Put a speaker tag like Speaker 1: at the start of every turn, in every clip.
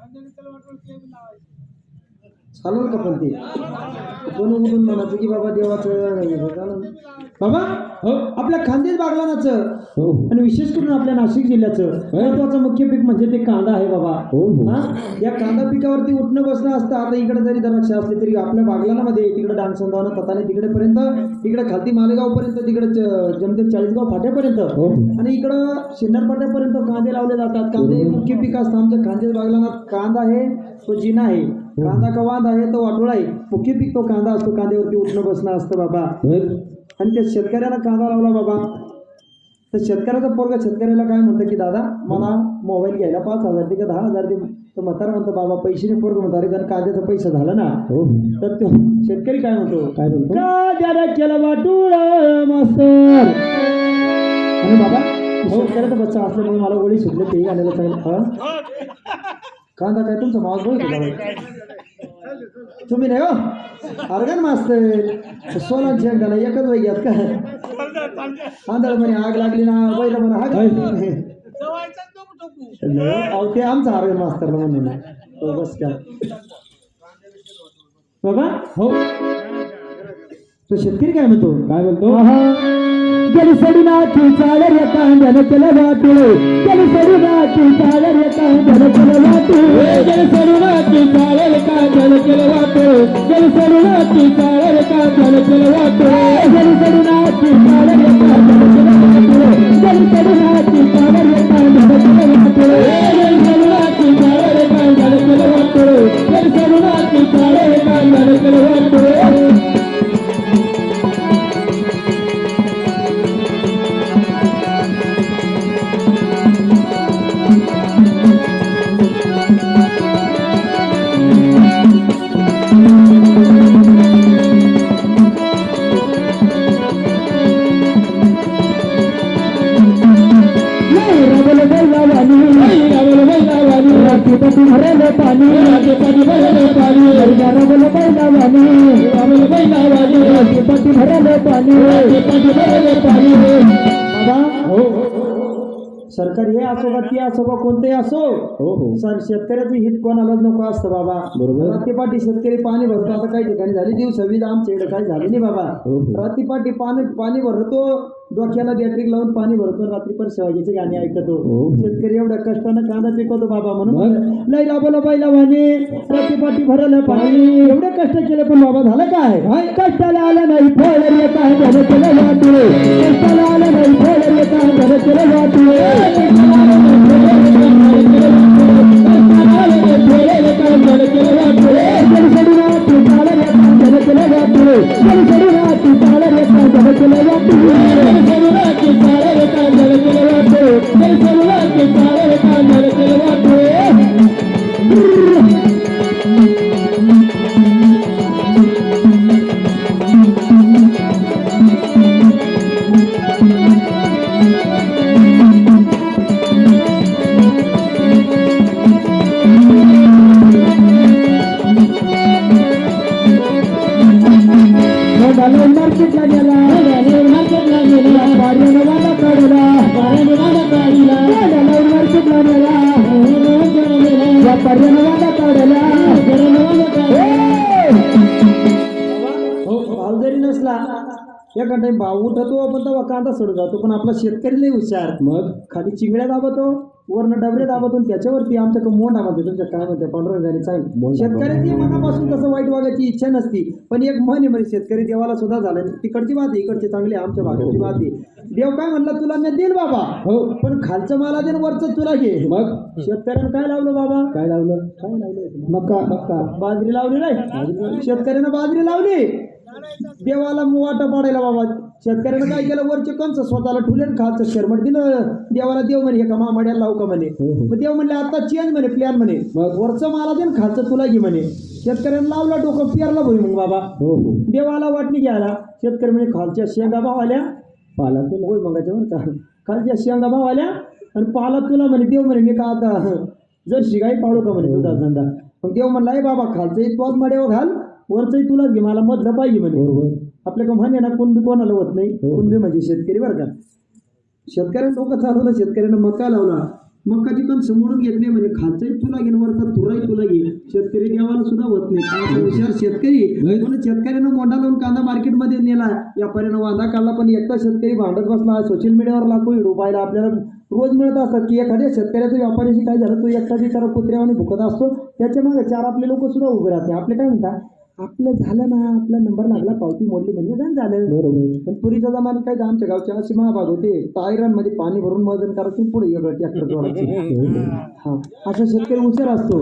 Speaker 1: అందరికీ తెలియటువంటి ఏమి నా चालेल का पण ते? कोणी उठून म्हणायचं की बाबा देवाचं. चालेल. बाबा
Speaker 2: हो
Speaker 1: आपल्या खानदेश बागलानाचं
Speaker 2: हो
Speaker 1: आणि विशेष करून आपल्या नाशिक जिल्ह्याचं महत्वाचं मुख्य पीक म्हणजे ते कांदा आहे बाबा.
Speaker 2: हो हो.
Speaker 1: हा? या कांदा पिकावरती उठणं बसणं असतं आता इकडे जरी द्राक्ष असले तरी आपल्या बागलानामध्ये तिकडे डांगसंदावनं तताने तिकडेपर्यंत तिकडे खालती मालेगाव पर्यंत तिकडे जमतेम चाळीसगाव फाट्यापर्यंत
Speaker 2: हो
Speaker 1: आणि इकडं शिन्नर फाट्यापर्यंत कांदे लावले जातात. कांदे हे मुख्य पीक असतं आमच्या खानदेश बागलानात कांदा आहे तो जिना आहे. कांदा कवांद आहे तो वाटोळा आहे. मुख्य पीक तो कांदा असतो. कांद्यावरती उठणं बसणं असतं बाबा. आणि त्या शेतकऱ्याला कांदा लावला बाबा. तर शेतकऱ्याचा पोरगा शेतकऱ्याला काय म्हणतं की दादा मला मोबाईल घ्यायला पाच हजार दे का दहा हजार दे? तर म्हातारा म्हणतो बाबा पैशाने पोरग. म्हणतो अरे कारण कांद्याचा पैसा झाला ना
Speaker 2: हो.
Speaker 1: तर तो शेतकरी काय म्हणतो?
Speaker 2: काय म्हणतो?
Speaker 1: का द्याला केलं वाटूळ मास्तर? आणि बाबा शेतकऱ्याचा बच्चा असल्यामुळे मला गोळी सुटले तेही आलेलं चांगलं हा? कांदा काय तुमचा का? बाबा? तुम्ही नाही हो? अर्गन मास्तर. झेंड झाला एकच वय घ्यात का? आंधळ म्हणे आग लागली ना बैल म्हणे आग ते आमचा अर्गन मास्तरला म्हणून हो बस का? बाबा
Speaker 2: हो.
Speaker 1: तो शेतकरी काय म्हणतो?
Speaker 2: काय म्हणतो?
Speaker 1: गेली सडीनाची चालर या कांद्यानं केलं वाटू गेली सडीनाची चालर या कांद्यानं केलं वाटू भरले पाणी भरले पाणी बैलावानी बैलावानी भरले पाणी भरले पाणी बाबा हो सरकार हे असो का ते असो का कोणतेही असो
Speaker 2: हो हो
Speaker 1: सर शेतकऱ्याचं हित कोणालाच नको असतं बाबा
Speaker 2: बरोबर.
Speaker 1: रात्रीपाठी शेतकरी पाणी भरतो आता काही ठिकाणी झाली दिवस वीज आमच्या इकडे काही झाली नाही बाबा
Speaker 2: हो, हो.
Speaker 1: रात्रीपाठी पाणी पाणी भरतो डोक्याला बॅटरी लावून पाणी भरतो रात्री पण शिवाजीचे गाणे ऐकतो.
Speaker 2: हो.
Speaker 1: शेतकरी एवढ्या कष्टानं कांदा पिकवतो बाबा म्हणून? लय लाभलं बैला वाणी रात्रीपाठी भरलं पाणी. एवढे कष्ट केले पण बाबा झालं काय? कष्टाला आलं नाही फळ काय झालं केलं कष्टाला आलं नाही फळ काय झालं केलं टाइम भाव उठतो पण तेव्हा कांदा सोडून जातो. पण आपला शेतकरी लई हुशार.
Speaker 2: मग?
Speaker 1: खाली चिंगड्या दाबतो वरनं डबरे दाबतो आणि त्याच्यावरती आमच्याकडे मोंडा म्हणते तुमच्या काय म्हणते पांढरं झाली.
Speaker 2: मोंढा,
Speaker 1: शेतकऱ्याची मनापासून तसं वाईट वागायची इच्छा नसती. पण एक मन आहे म्हणजे शेतकरी देवाला सुद्धा झालं तिकडची बात इकडची चांगली आमच्या भागाची बात आहे देव काय म्हणला तुला मी देईल बाबा.
Speaker 2: हो.
Speaker 1: पण खालचं मला देईन वरचं तुला घे.
Speaker 2: मग?
Speaker 1: शेतकऱ्यानं काय लावलं बाबा?
Speaker 2: काय लावलं?
Speaker 1: काय लावलं? मक्का. मक्का बाजरी लावली नाही. शेतकऱ्यानं बाजरी लावली. देवाला वाटा पाडायला बाबा. शेतकऱ्यानं काय केलं? वरचे कंच स्वतःला ठुले खालचं शर्मट दिलं. देवाला देव म्हणे का मामाड्याला लावू का? म्हणे.
Speaker 2: हो, हो.
Speaker 1: मग देव म्हणले आता चेंज म्हणे प्लॅन म्हणे.
Speaker 2: मग?
Speaker 1: वरचं मला दे खालचं तुला घे म्हणे. शेतकऱ्यानं लावला डोकं पेरला भुई मग बाबा.
Speaker 2: हो
Speaker 1: देवाला वाटणी घ्यायला. शेतकरी म्हणे खालच्या शेंगा भाव आल्या
Speaker 2: पाला तुला.
Speaker 1: होय मगाच्या बरं का? खालच्या शेंगा भाव आल्या आणि पाला तुला म्हणे. देव म्हणे मी का आता जर शिगाई पाळू का? म्हणे तुझा धंदा मग देव म्हणला "ए बाबा खालचंही तोच मड्यावर घाल. वरचंही तुलाच घे मला मधलं पाहिजे म्हणे.
Speaker 2: बरोबर.
Speaker 1: आपल्याकडे म्हणे ना कुणबी कोणाला होत नाही
Speaker 2: हो.
Speaker 1: कुणबी म्हणजे शेतकरी बरं का. शेतकऱ्यानं डोकं चालवलं शेतकऱ्यानं मका लावला. मक्काची कणस मोडून घेतली म्हणजे खालचाही तुला घेईन वरचा तुराही तुला घे शेतकरी देवाला सुद्धा होत नाही. हुशार शेतकरी. म्हणून शेतकऱ्यानं मोंढा लावून कांदा मार्केटमध्ये नेला व्यापाऱ्यानं वांदा काढला पण एकटा शेतकरी भांडत बसला सोशल मीडियावर लाखो व्हिडिओ पाहिला. आपल्याला रोज मिळत असतात की एखाद्या शेतकऱ्याचं व्यापाऱ्याशी काय झालं तो एकटा बिचारा कुत्र्यावाने भुकत असतो. त्याच्यामागे चार आपले लोक सुद्धा उभे राहते आपले काय म्हणतात आपलं झालं ना आपला नंबर लागला पावती मोडली म्हणजे काय झालं. बरोबर. पण पुरीच्या जमान्यात काय आमच्या गावच्या अशी महाभाग होते. टायरांमध्ये पाणी भरून मदन करायची पुढे वेगळं ट्रॅक्टर जोडायची. हा असा शेतकरी हुशार असतो.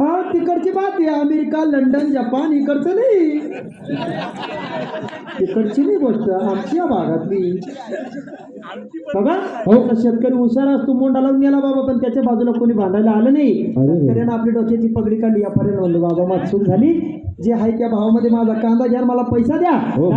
Speaker 1: हा तिकडची बात आहे अमेरिका लंडन जपान इकडचं नाही. तिकडची नाही गोष्ट आमची या भागातली. बघा हो शेतकरी हुशार असतो मोंडा लावून गेला बाबा पण त्याच्या बाजूला कोणी भांडायला आलं नाही. शेतकऱ्यानं आपली डोक्याची पगडी काढली यापर्यंत म्हणलं बाबा चूक झाली जे आहे त्या भावामध्ये माझा कांदा घ्या मला पैसा द्या. हो.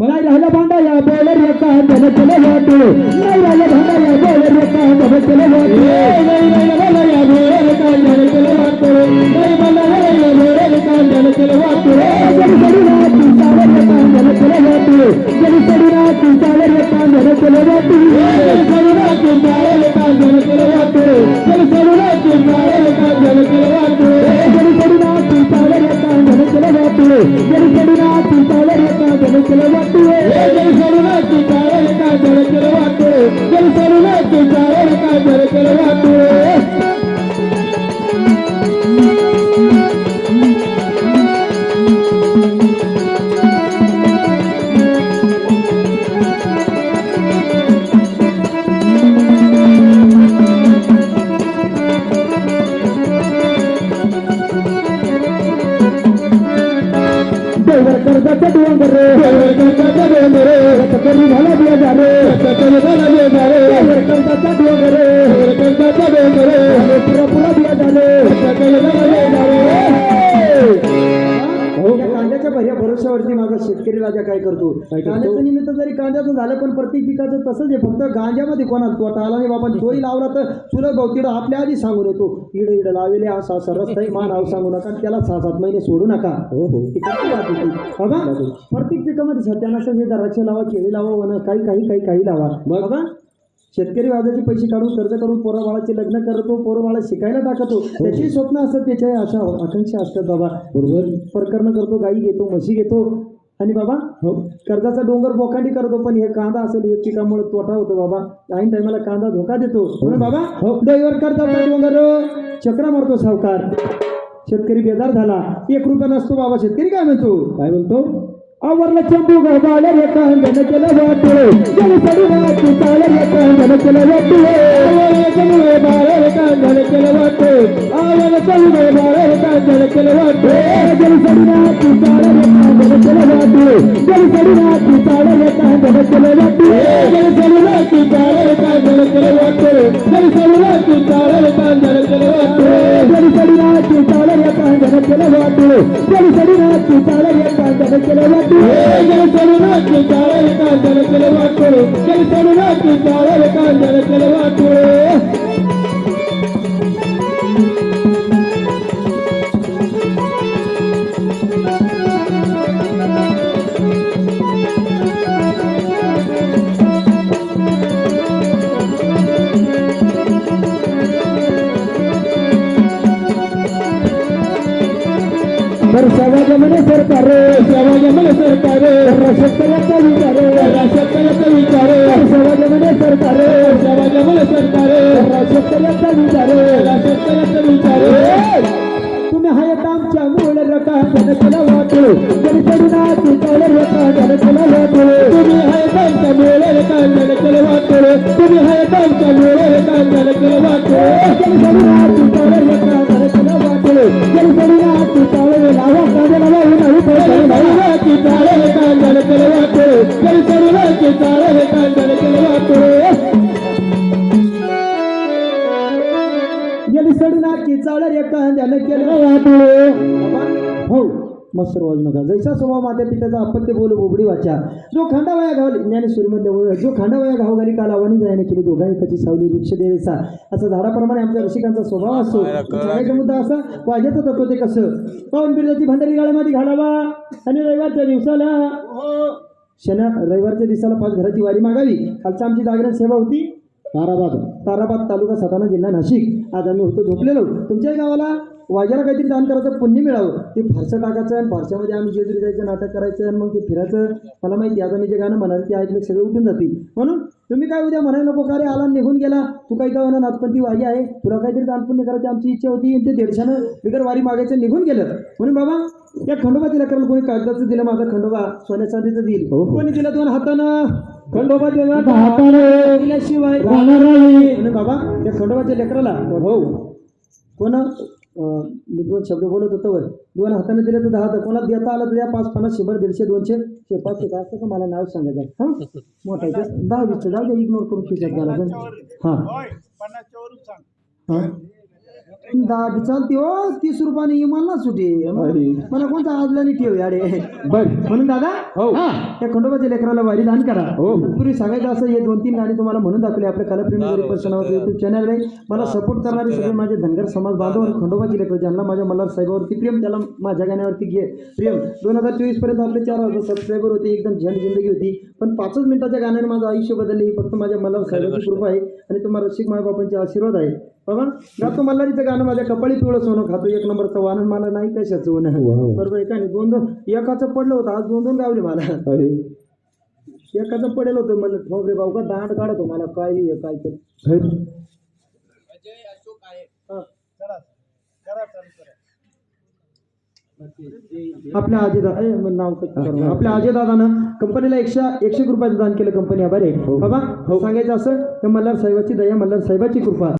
Speaker 1: मला राहिला भांडा या बॉलर या त्याने केले जातो नाही राहिला भांडा या बॉलर या कांद्याला चले जातो नाही राहिला भांडा या बॉलर कांद्याला चले जातो नाही भांडा या बॉलर कांद्याला चले जातो जरी सडू ना तुमच्यावर या कांद्याला चले जातो जरी सडू ना तुमच्यावर या कांद्याला चले जातो जरी सडू ना तुमच्यावर या कांद्याला चले जातो जरी काय करतो? कांद्याचं निमित्त जरी कांद्याचं झालं पण प्रत्येक पिकाचं तसंच आहे. फक्त गांजामध्ये कोणा तोटा आला नाही बाबा तोही लावला तर चुलत भाऊ तिडं आपल्या आधी सांगून येतो. इडं इडं लावलेले असा असा रस्ताही मा नाव सांगू नका. त्याला सहा सात महिने सोडू नका. हो हो. प्रत्येक पिकामध्ये सत्यानाशक हे द्राक्ष लावा केळी लावा वन काही काही काही काही लावा. बघा शेतकरी व्याजाचे पैसे काढून कर्ज करून पोरा बाळाचे लग्न करतो पोरं बाळा शिकायला टाकतो. त्याची स्वप्न असतात त्याच्या अशा आकांक्षा असतात बाबा. बरोबर. प्रकरण करतो गाई घेतो म्हशी घेतो. आणि बाबा हो कर्जाचा डोंगर बोकांडी करतो पण हे कांदा असेल हे पिकामुळे तोटा होतो बाबा. ऐन टायमाला कांदा धोका देतो. म्हणून बाबा? हो. दैवर कर्जाचा डोंगर. चक्रा मारतो सावकार. शेतकरी बेजार झाला. एक रुपया नसतो बाबा शेतकरी काय म्हणतो? काय म्हणतो? ಅವರ ಚಂಬುಗ ಬಾಳೆಯ ಕಾಂಗನ ಕೆಲವಟ್ಟು ಜನಸರು ಹಾಕಿ ತಾಳೆಯ ಕಾಂಗನ ಕೆಲವಟ್ಟು ಅವರ ಚಂಬುಗೆ ಬಾಳೆಯ ಕಾಂಗನ ಕೆಲವಟ್ಟು ಅವರ ಚಂಬುಗೆ ಬಾಳೆಯ ಕಾಂಗನ ಕೆಲವಟ್ಟು ಜನಸರು ಹಾಕಿ ತಾಳೆಯ ಕಾಂಗನ ಕೆಲವಟ್ಟು ಜನಸರು ಹಾಕಿ ತಾಳೆಯ ಕಾಂಗನ ಕೆಲವಟ್ಟು ಜನಸರು ಹಾಕಿ ತಾಳೆಯ ಕಾಂಗನ ಕೆಲವಟ್ಟು ಜನಸರು ಹಾಕಿ ತಾಳೆಯ ಕಾಂಗನ ಕೆಲವಟ್ಟು ಜನಸರು ಹಾಕಿ ತಾಳೆಯ ಕಾಂಗನ ಕೆಲವಟ್ಟು ಜನಸರು ಹಾಕಿ ತಾಳೆಯ తలకిల వట్టు తలకిల వట్టు తలకిల వట్టు తలకిల వట్టు తలకిల వట్టు तर समाजामध्ये सरकार समाजामध्ये सरकार रसत्याचा विचार राष्ट्रत्याचा विचार समाजामध्ये सरकार समाजामध्ये सरकार राष्ट्रत्याचा विचार राष्ट्रत्याचा विचार. तुम्ही हयात आमच्या मूळ रका जनतेला वाटो. तरी पडूना तुझ्यावर रका जनतेला वाटो. तुम्ही हयात आमच्या मूळ रका जनतेला वाटो. तुम्ही अंड्यानं केलं हो मस्त रोज नका. जैसा स्वभाव मात्या पित्याचा अपत्य बोल बोबडी वाचा. जो खांडावया घावली ज्ञानेश्वरी मध्ये जो खांडावया घाव घाली काल आव्हानी जायने केली दोघांनी कधी सावली वृक्ष देवेचा. असा झाडाप्रमाणे आमच्या रसिकांचा स्वभाव असतो. सांगायचा मुद्दा असा वाजाचं तत्व ते कसं? पाऊन बिर्जाची भांडारी गाळ्यामध्ये घालावा आणि रविवारच्या दिवसाला शना रविवारच्या दिवसाला पाच घराची वारी मागावी. कालचा आमची जागरण सेवा होती. ताराबाद. ताराबाद तालुका सटाणा जिल्हा नाशिक. आज आम्ही होतो झोपलेलो. तुमच्याही गावाला? वाजाला काहीतरी दान करायचं पुण्य मिळावं. ते फारसं टाकायचं आणि फारशामध्ये आम्ही जेजुरी जायचं नाटक करायचं आणि मग ते फिरायचं. मला माहिती आता मी जे गाणं म्हणाले ते ऐकलं सगळे उठून जातील. म्हणून तुम्ही काय उद्या म्हणायला नको का रे आला निघून गेला. तू काही गावाना नाथपंथी वागी आहे. तुला काहीतरी दानपुण्य करायची आमची इच्छा होती आणि ते दीडशानं बिगर वारी मागायचं निघून गेलं. म्हणून बाबा या खंडोबा तिला करायला कोणी कागदाचं दिलं माझा खंडोबा सोन्या चांदीचं देईल कोणी दिलं दोन हातानं? खंडोबा दिला दिल्याशिवाय बाबा त्या खंडोबाच्या लेकराला हो. कोण मी दोन शब्द बोलत होतो वर दोन हाताने दिले तर दहा कोणाला देता आलं तर द्या पाच पन्नास शंभर दीडशे दोनशे पाचशे काय असतं का मला नाव सांगायचं हां? मोठा आहे. दहा वीसचं जाऊ दे इग्नोर करून घाला पण हां? दहा बी चालते हो तीस रुपयाने इमान ना सुटे मला कोणता आजला नाही ठेव याडे. बर. म्हणून दादा हो. त्या खंडोबाच्या लेकराला वारी दान करा. हो. पूर्वी सांगायचं असं हे दोन तीन गाणी तुम्हाला म्हणून दाखवले आपल्या कलाप्रेमी गरीब पर्सनावर युट्यूब चॅनल आहे मला सपोर्ट करणारे सगळे माझे धनगर समाज बांधव आणि खंडोबाची लेकर ज्यांना माझ्या मल्हार साहेबावरती प्रेम त्याला माझ्या गाण्यावरती घे. प्रेम. दोन हजार चोवीसपर्यंत आपले चार हजार सबस्क्रायबर होते एकदम झंड जिंदगी होती. पण पाचच मिनिटाच्या गाण्याने माझं आयुष्य बदलले ही फक्त माझ्या मल्हार साहेबाची कृपा आहे. आणि तुम्हाला रसिक मायबापांचे आशीर्वाद आहे. बाबा गातो मल्हारीचं गाणं माझ्या कपाळी पिवळं सोनं खातो. एक नंबरचं वाहन मला नाही कशाचं सोनं बरोबर आहे का नाही? दोन दोन एकाचं पडलं होतं आज दोन दोन गावले मला. एकाचं पडेल होतं मला ठोक रे भाऊ का दांड काढतो मला काय हे काय तर हा. आपल्या अजय नाव. आपल्या अजय दादानं कंपनीला एकशे एकशे रुपयाचं दान केलं कंपनी आभारी आहे बाबा सांगायचं असं मल्हार साहेबाची दया मल्हार साहेबाची कृपा.